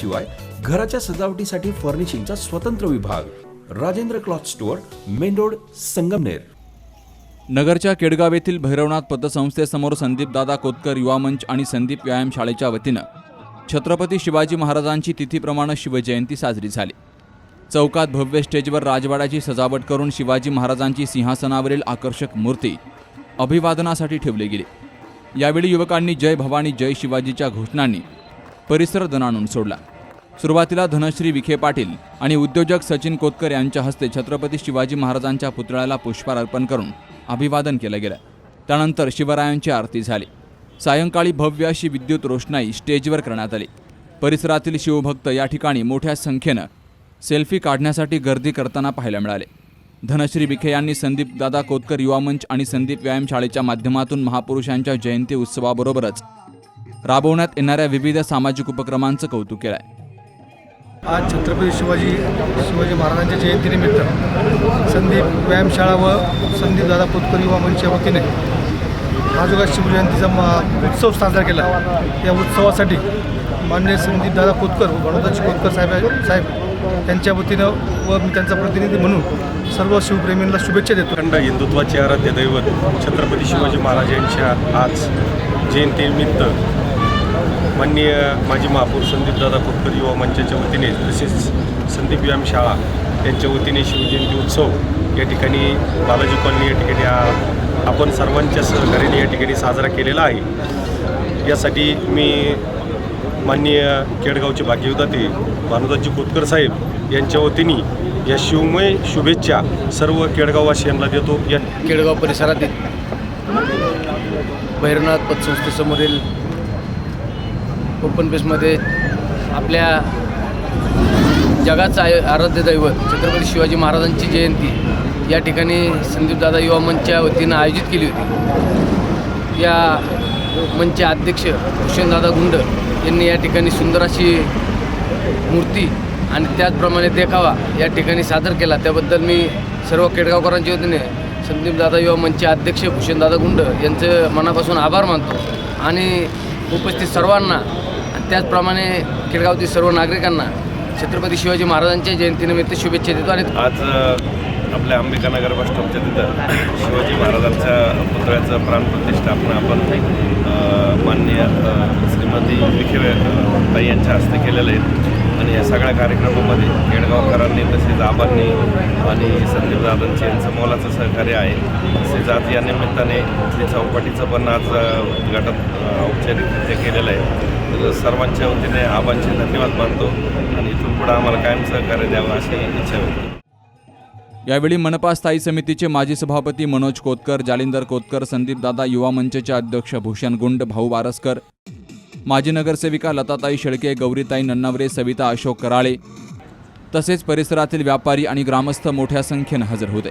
शिवाय घराच्या सजावटीसाठी फर्निशिंगचा स्वतंत्र विभाग. Rajendra cloth store main road Sangamner. नगरच्या केडगाव येथील भैरवनाथ पतसंस्थेसमोर संदीपदादा कोतकर युवा मंच आणि संदीप व्यायाम शाळेच्या वतीनं छत्रपती शिवाजी महाराजांची तिथीप्रमाणे शिवजयंती साजरी झाली. चौकात भव्य स्टेजवर राजवाड्याची सजावट करून शिवाजी महाराजांची सिंहासनावरील आकर्षक मूर्ती अभिवादनासाठी ठेवली गेली. यावेळी युवकांनी जय भवानी जय शिवाजीच्या घोषणांनी परिसर दणाणून सोडला. सुरुवातीला धनश्री विखे पाटील आणि उद्योजक सचिन कोतकर यांच्या हस्ते छत्रपती शिवाजी महाराजांच्या पुतळ्याला पुष्पार अर्पण करून अभिवादन केलं गेलं. त्यानंतर शिवरायांची आरती झाली. सायंकाळी भव्य अशी विद्युत रोषणाई स्टेजवर करण्यात आली. परिसरातील शिवभक्त या ठिकाणी मोठ्या संख्येनं सेल्फी काढण्यासाठी गर्दी करताना पाहायला मिळाले. धनश्री विखे यांनी संदीप दादा कोतकर युवा मंच आणि संदीप व्यायाम शाळेच्या माध्यमातून महापुरुषांच्या जयंती उत्सवाबरोबरच राबवण्यात येणाऱ्या विविध सामाजिक उपक्रमांचं कौतुक केलं आहे आज छत्रपती शिवाजी शिवाजी महाराजांच्या जयंतीनिमित्त संदीप व्यायामशाळा व संदीप दादा पोतकर युवा मंचच्या वतीने राजोगा शिवजयंतीचा म- उत्सव साजरा केला. या उत्सवासाठी मान्य संदीप दादा कोतकर व गणोदाची कोतकर साहेब साहेब त्यांच्या वतीनं व मी त्यांचा प्रतिनिधी म्हणून सर्व शिवप्रेमींना शुभेच्छा देतो. अखंड हिंदुत्वाचे आराध्य दैवत छत्रपती शिवाजी महाराज यांच्या आज जयंतीनिमित्त माननीय माजी महापौर संदीपदादा खोतकर युवा मंचाच्या वतीने तसेच संदीप व्यायाम शाळा यांच्या वतीने शिवजयंती उत्सव या ठिकाणी बालाजी कॉलनी या ठिकाणी आपण सर्वांच्या सहकार्याने या ठिकाणी साजरा केलेला आहे. यासाठी मी माननीय केडगावचे भाग्यविधाते भानुदासजी कोतकर साहेब यांच्या वतीने या शिवमय शुभेच्छा सर्व केडगाववासियांना देतो. या केडगाव परिसरातील भैरवनाथ पतसंस्थेसमोरील ओपन पेसमध्ये आपल्या जगाचं आय आराध्य दैवत छत्रपती शिवाजी महाराजांची जयंती या ठिकाणी संदीपदादा युवा मंचच्या वतीनं आयोजित केली होती. या मंचचे अध्यक्ष भूषणदादा गुंड यांनी या ठिकाणी सुंदर अशी मूर्ती आणि त्याचप्रमाणे देखावा या ठिकाणी सादर केला. त्याबद्दल मी सर्व केडगावकरांच्या वतीने संदीपदादा युवा मंचचे अध्यक्ष भूषणदादा गुंड यांचं मनापासून आभार मानतो आणि उपस्थित सर्वांना आणि त्याचप्रमाणे खेळगावतील सर्व नागरिकांना छत्रपती शिवाजी महाराजांच्या जयंतीनिमित्त शुभेच्छा देतो आणि आज आपल्या अंबिकानगर बस स्टॉपच्या तिथं शिवाजी महाराजांच्या पुतळ्याचं प्राणप्रतिष्ठापना आपण अ, माननीय श्रीमती विखे ताई यांच्या हस्ते केलेलं आहे. आणि या सगळ्या कार्यक्रमामध्ये केडगावकरांनी तसेच आबांनी आणि संदीप दादांचे यांचं मोलाचं सहकार्य आहे. तसेच आज या निमित्ताने श्री चौपाटीचं पण आज उद्घाटन औपचारिकरित्या केलेलं आहे. सर्वांच्या वतीने आबांचे धन्यवाद मानतो आणि इथून पुढे आम्हाला कायम सहकार्य द्यावं अशी इच्छा व्यक्त यावेळी मनपा स्थायी समितीचे माजी सभापती मनोज कोतकर जालिंदर कोतकर संदीपदादा युवा मंचचे अध्यक्ष भूषण गुंड भाऊ बारसकर माजी नगरसेविका लताताई शेळके गौरीताई नन्नावरे सविता अशोक कराळे तसेच परिसरातील व्यापारी आणि ग्रामस्थ मोठ्या संख्येनं हजर होते.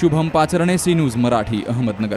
Shubham Pacharne C News Marathi Ahmednagar.